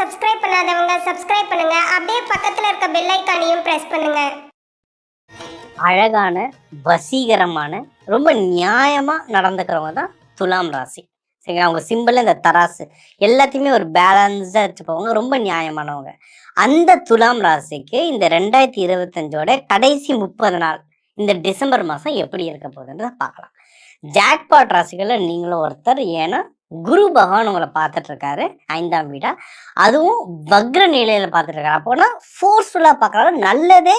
Subscribe பண்ணாதவங்க subscribe பண்ணுங்க. அப்படியே பக்கத்துல இருக்க பெல் ஐக்கானையும் பிரஸ் பண்ணுங்க. அழகான வசீகரமான ரொம்ப நியாயமா நடந்துக்கிறவங்க தான் துலாம் ராசி. சரிங்களா? அவங்க சிம்பிள் இந்த தராசு எல்லாத்தையுமே ஒரு பேலன்ஸாக வச்சுப்பவங்க ரொம்ப நியாயமானவங்க. அந்த துலாம் ராசிக்கு இந்த ரெண்டாயிரத்தி இருபத்தஞ்சோட கடைசி முப்பது நாள் இந்த டிசம்பர் மாதம் எப்படி இருக்க போகுதுன்றதை பார்க்கலாம். ஜாக்பாட் ராசிகளில் நீங்களும் ஒருத்தர் ஏன்னா குரு பகவான் உங்களை பார்த்துட்டு இருக்காரு ஐந்தாம் வீடா. அதுவும் வக்ர நிலையில பார்த்துட்டு இருக்காரு அப்போனா ஃபோர்ஸ்ஃபுல்லாக பார்க்கறாரு நல்லதே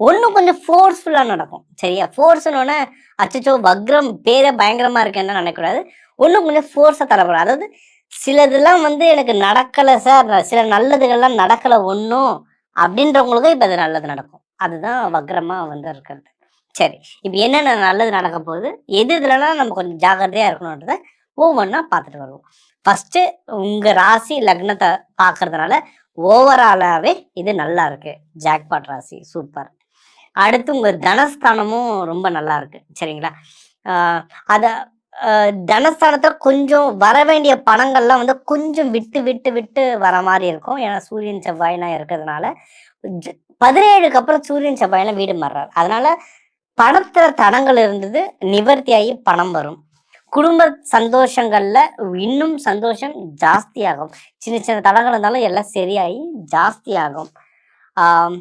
ஒன்றும் கொஞ்சம் ஃபோர்ஸ்ஃபுல்லாக நடக்கும். சரியா? ஃபோர்ஸ்னோடனே அச்சச்சோ வக்ரம் பேரே பயங்கரமாக இருக்கேன்னு நினைக்கக்கூடாது. ஒன்றும் கொஞ்சம் ஃபோர்ஸாக தரப்படும் அதாவது சிலதெல்லாம் வந்து எனக்கு நடக்கலை சார் சில நல்லதுகள்லாம் நடக்கலை ஒன்றும் அப்படின்றவங்களுக்கும் இப்போ அது நல்லது நடக்கும். அதுதான் வக்ரமாக வந்து இருக்கிறது. சரி இப்போ என்னென்ன நல்லது நடக்க போகுது? எது இதுலலாம் நம்ம கொஞ்சம் ஜாக்கிரதையாக இருக்கணுன்றத ஒவ்வொன்றா பார்த்துட்டு வருவோம். ஃபஸ்ட்டு உங்கள் ராசி லக்னத்தை பார்க்கறதுனால ஓவராலாகவே இது நல்லா இருக்கு. ஜாக்பாட் ராசி சூப்பர் அடுத்து உங்கள் தனஸ்தானமும் ரொம்ப நல்லா இருக்கு. சரிங்களா? அதை அத தனஸ்தானத்தில் கொஞ்சம் வர வேண்டிய பணங்கள்லாம் வந்து கொஞ்சம் விட்டு விட்டு விட்டு வர மாதிரி இருக்கும். ஏன்னா சூரியன் செவ்வாயினா இருக்கிறதுனால ஜ- பதினேழுக்கு அப்புறம் சூரியன் செவ்வாயெல்லாம் வீடு மாறுறாரு. அதனால பணத்துல தடங்கள் இருந்தது நிவர்த்தியாகி பணம் வரும். குடும்ப சந்தோஷங்கள்ல இன்னும் சந்தோஷம் ஜாஸ்தியாகும். சின்ன சின்ன தடங்கள் இருந்தாலும் எல்லாம் சரியாகி ஜாஸ்தியாகும். ஆம்,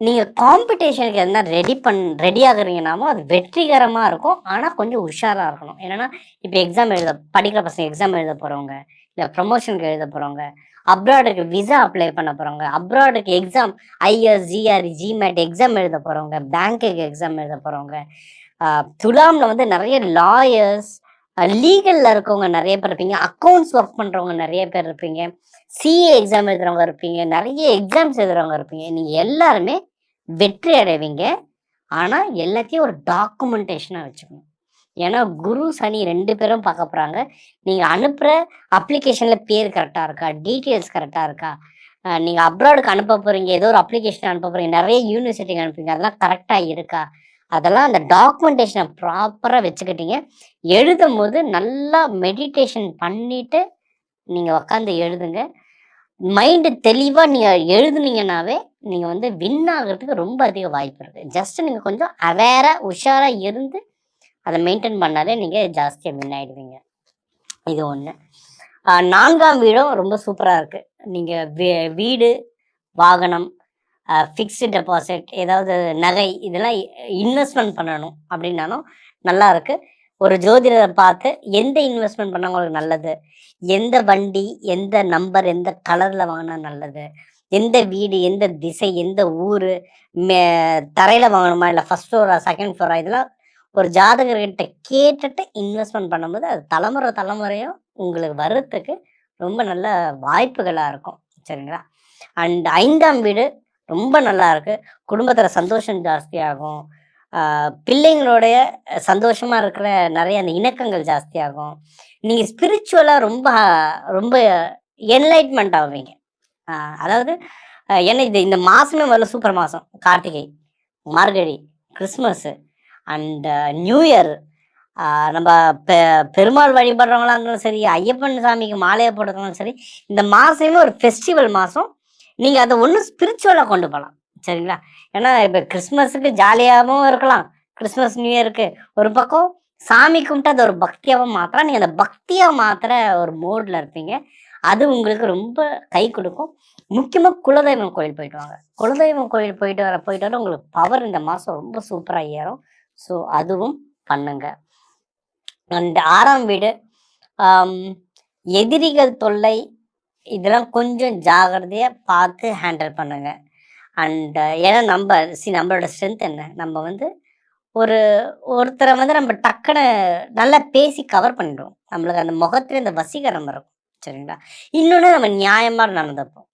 நீங்க காம்படிஷனுக்கு எதனா ரெடி பண் ரெடி ஆகுறீங்கனாமோ அது வெற்றிகரமா இருக்கும். ஆனா கொஞ்சம் உஷாரா இருக்கணும். என்னன்னா இப்போ எக்ஸாம் எழுத படிக்கிற பசங்க எக்ஸாம் எழுத போறவங்க இல்ல ப்ரமோஷனுக்கு எழுத போறவங்க அப்ராடுக்கு விசா அப்ளை பண்ண போகிறவங்க அப்ராடுக்கு exam I S G R E GMAT exam எழுத போகிறவங்க பேங்க்குக்கு எக்ஸாம் எழுத போகிறவங்க துலாமில் வந்து நிறைய லாயர்ஸ் லீகலில் இருக்கவங்க நிறைய பேர் இருப்பீங்க அக்கௌண்ட்ஸ் ஒர்க் பண்ணுறவங்க நிறைய பேர் இருப்பீங்க சிஏ எக்ஸாம் எழுதுறவங்க இருப்பீங்க நிறைய எக்ஸாம்ஸ் எழுதுறவங்க இருப்பீங்க நீங்கள் எல்லாருமே வெற்றி அடைவீங்க. ஆனால் எல்லாத்தையும் ஒரு டாக்குமெண்டேஷனாக வச்சுக்கணும். ஏன்னா குரு சனி ரெண்டு பேரும் பார்க்க போறாங்க. நீங்க அனுப்புற அப்ளிகேஷன்ல பேர் கரெக்டா இருக்கா? டீட்டெயில்ஸ் கரெக்டா இருக்கா? நீங்கள் நீங்க அப்ராடுக்கு அனுப்ப போறீங்க ஏதோ ஒரு அப்ளிகேஷன் அனுப்ப போறீங்க நிறைய யூனிவர்சிட்டிக்கு அனுப்புறீங்க அதெல்லாம் கரெக்டா இருக்கா? அதெல்லாம் அந்த டாக்குமெண்டேஷனை ப்ராப்பராக வச்சுக்கிட்டீங்க. எழுதும் போது நல்லா மெடிடேஷன் பண்ணிட்டு நீங்கள் உக்காந்து எழுதுங்க. மைண்டு தெளிவாக நீங்கள் எழுதுனீங்கன்னாவே நீங்கள் வந்து வின் ஆகிறதுக்கு ரொம்ப அதிக வாய்ப்பு இருக்குது ஜஸ்ட் நீங்கள் கொஞ்சம் அவேராக உஷாராக இருந்து அதை மெயின்டைன் பண்ணாலே நீங்கள் ஜாஸ்தியாக வின் ஆகிடுவீங்க இது ஒன்று நான்காம் வீடும் ரொம்ப சூப்பராக இருக்குது நீங்கள் வீடு வாகனம் ஃபிக்ஸ்டு டெபாசிட் ஏதாவது நகை இதெல்லாம் இன்வெஸ்ட்மெண்ட் பண்ணணும் அப்படின்னாலும் நல்லா இருக்குது ஒரு ஜோதிடரை பார்த்து எந்த இன்வெஸ்ட்மெண்ட் பண்ணால் உங்களுக்கு நல்லது? எந்த வண்டி எந்த நம்பர் எந்த கலரில் வாங்கினா நல்லது? எந்த வீடு எந்த திசை எந்த ஊர் மே தரையில் வாங்கணுமா? இல்லை ஃபர்ஸ்ட் ஃப்ளோரா செகண்ட் ஃப்ளோரா இதெல்லாம் ஒரு ஜாதகர்கிட்ட கேட்டுட்டு இன்வெஸ்ட்மெண்ட் பண்ணும்போது அது தலைமுறை தலைமுறையும் உங்களுக்கு வர்றதுக்கு ரொம்ப நல்ல வாய்ப்புகளாக இருக்கும். சரிங்களா? அண்ட் ஐந்தாம் வீடு ரொம்ப நல்லா இருக்கு. குடும்பத்தில் சந்தோஷம் ஜாஸ்தியாகும். பிள்ளைங்களுடைய சந்தோஷமா இருக்கிற நிறைய அந்த இணக்கங்கள் ஜாஸ்தியாகும். நீங்க ஸ்பிரிச்சுவலாக ரொம்ப ரொம்ப என்லைட்மெண்ட் ஆவீங்க. அதாவது ஏன்னா என்ன இது இந்த மாசமே முதல்ல சூப்பர் மாசம். Karthigai Margazhi Christmas. And new year நம்ம பெ பெருமாள் வழிபடுறவங்களா இருந்தாலும் சரி ஐயப்பன் சாமிக்கு மாலையை போடுறவங்களும் சரி இந்த மாதமே ஒரு ஃபெஸ்டிவல் மாதம் நீங்கள் அதை ஒன்றும் ஸ்பிரிச்சுவலாக கொண்டு போகலாம் சரிங்களா? ஏன்னா இப்போ கிறிஸ்மஸுக்கு ஜாலியாகவும் இருக்கலாம். கிறிஸ்மஸ் நியூ இயருக்கு ஒரு பக்கம் சாமி கும்பிட்டு அது ஒரு பக்தியாகவும் மாத்திரம் நீங்கள் அந்த பக்தியாக மாத்திர ஒரு மோடில் இருப்பீங்க. அது உங்களுக்கு ரொம்ப கை கொடுக்கும். முக்கியமாக குலதெய்வம் கோயில் போயிட்டு வாங்க. குலதெய்வம் கோயில் போயிட்டு வர போயிட்டு வர உங்களுக்கு பவர் இந்த மாதம் ரொம்ப சூப்பராக ஏறும். ஸோ அதுவும் பண்ணுங்க. அண்ட் ஆறாம் வீடு எதிரிகள் தொல்லை இதெல்லாம் கொஞ்சம் ஜாகிரதையாக பார்த்து ஹேண்டில் பண்ணுங்க. அண்ட் ஏன்னா நம்ம சி நம்மளோட ஸ்ட்ரென்த் என்ன? நம்ம வந்து ஒரு ஒருத்தரை வந்து நம்ம டக்குன்னு நல்லா பேசி கவர் பண்ணிடுவோம். நம்மளுக்கு அந்த முகத்துல இந்த வசீகரம் இருக்கும் சரிங்களா? இன்னொன்று நம்ம நியாயமாக நடந்துப்போம்.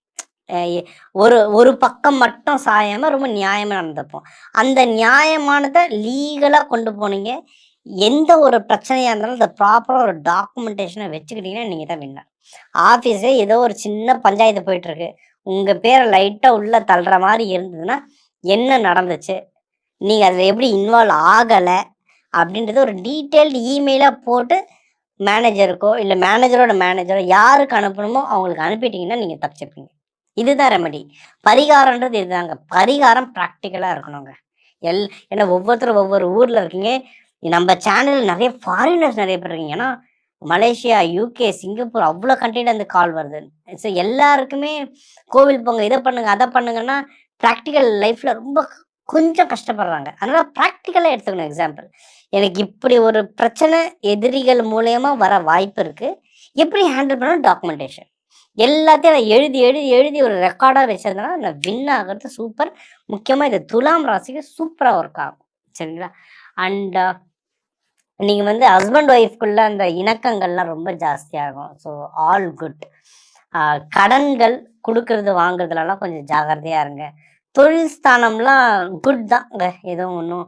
ஒரு ஒரு பக்கம் மட்டும் சாயாம ரொம்ப நியாயமாக நடந்துப்போம். அந்த நியாயமானதை லீகலாக கொண்டு போனீங்க. எந்த ஒரு பிரச்சனையாக இருந்தாலும் அதை ப்ராப்பராக ஒரு டாக்குமெண்டேஷனை வச்சுக்கிட்டீங்கன்னா நீங்கள் தான் வின்னர் ஆஃபீஸே ஏதோ ஒரு சின்ன பஞ்சாயத்து போயிட்டுருக்கு. உங்கள் பேரை லைட்டாக உள்ள தள்ளுற மாதிரி இருந்ததுன்னா என்ன நடந்துச்சு? நீங்கள் அதில் எப்படி இன்வால்வ் ஆகலை? அப்படின்றது ஒரு டீட்டெயில்டு இமெயிலாக போட்டு மேனேஜருக்கோ இல்லை மேனேஜரோட மேனேஜரோ யாருக்கு அனுப்பணுமோ அவங்களுக்கு அனுப்பிட்டீங்கன்னா நீங்கள் தப்பிச்சுப்பீங்க இதுதான் ரெமடி பரிகாரன்றது இதுதாங்க. பரிகாரம் ப்ராக்டிக்கலாக இருக்கணுங்க. எல் ஏன்னா ஒவ்வொருத்தரும் ஒவ்வொரு ஊரில் இருக்கீங்க. நம்ம சேனல் நிறைய ஃபாரினர்ஸ் நிறைய பேர் இருக்கீங்க. ஏன்னா மலேசியா யூகே சிங்கப்பூர் அவ்வளோ கண்ட்ரில அந்த கால் வருது. ஸோ எல்லாருக்குமே கோவில் போங்க இதை பண்ணுங்க அதை பண்ணுங்கன்னா ப்ராக்டிக்கல் லைஃப்பில் ரொம்ப கொஞ்சம் கஷ்டப்படுறாங்க. அதனால் ப்ராக்டிக்கலாக எடுத்துக்கணும் எக்ஸாம்பிள் எனக்கு இப்படி ஒரு பிரச்சனை எதிரிகள் மூலயமா வர வாய்ப்பு இருக்குது எப்படி ஹேண்டில் பண்ணணும்? டாக்குமெண்டேஷன் எல்லாத்தையும் நான் எழுதி எழுதி எழுதி ஒரு ரெக்கார்டாக வச்சதுனால நான் வின் ஆகிறது சூப்பர் முக்கியமாக இது துலாம் ராசிக்கு சூப்பராக ஒர்க் ஆகும். சரிங்களா? அண்ட் uh, நீங்கள் வந்து ஹஸ்பண்ட் ஒய்ஃப்குள்ள அந்த இணக்கங்கள்லாம் ரொம்ப ஜாஸ்தியாகும் ஸோ ஆல் குட் கடன்கள் கொடுக்கறது வாங்குறதுலலாம் கொஞ்சம் ஜாகிரதையாக இருங்க. தொழில் ஸ்தானம்லாம் குட் தாங்க எதுவும் ஒன்றும்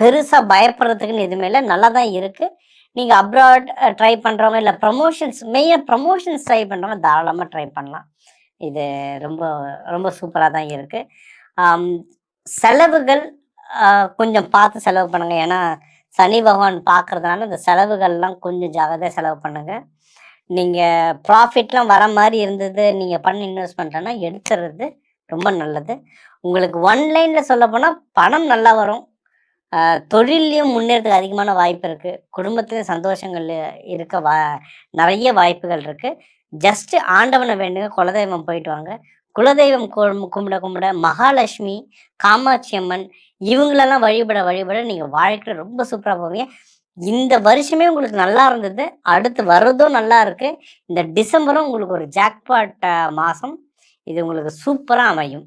பெருசாக பயப்படுறதுக்குன்னு எதுவுமே இல்லை. நல்லா தான் இருக்குது நீங்கள் அப்ராட் ட்ரை பண்ணுறவங்க இல்லை ப்ரமோஷன்ஸ் மெயினாக ப்ரமோஷன்ஸ் ட்ரை பண்ணுறவங்க தாராளமாக ட்ரை பண்ணலாம். இது ரொம்ப ரொம்ப சூப்பராக தான் இருக்குது செலவுகள் கொஞ்சம் பார்த்து செலவு பண்ணுங்க. ஏன்னா சனி பகவான் பார்க்கறதுனால இந்த செலவுகள்லாம் கொஞ்சம் ஜாகிரதையாக செலவு பண்ணுங்க. நீங்கள் ப்ராஃபிட்லாம் வர மாதிரி இருந்தது நீங்கள் பண்ண பண்ணுறேன்னா எடுத்துறது ரொம்ப நல்லது. உங்களுக்கு ஒன்லைனில் சொல்ல போனால் பணம் நல்லா வரும். தொழிலையும் முன்னேறதுக்கு அதிகமான வாய்ப்பு இருக்குது குடும்பத்துலேயும் சந்தோஷங்கள் இருக்க வா நிறைய வாய்ப்புகள் இருக்குது ஜஸ்ட்டு ஆண்டவனை வேண்டுங்க குலதெய்வம் போயிட்டு வாங்க. குலதெய்வம் கும்பிட கும்பிட மகாலட்சுமி காமாட்சி அம்மன் இவங்களெல்லாம் வழிபட வழிபட நீங்கள் வாழ்க்கையில் ரொம்ப சூப்பராக போவீங்க. இந்த வருஷமே உங்களுக்கு நல்லா இருந்தது. அடுத்து வர்றதும் நல்லா இருக்கு. இந்த டிசம்பரும் உங்களுக்கு ஒரு ஜாக்பாட் மாதம் இது உங்களுக்கு சூப்பராக அமையும்.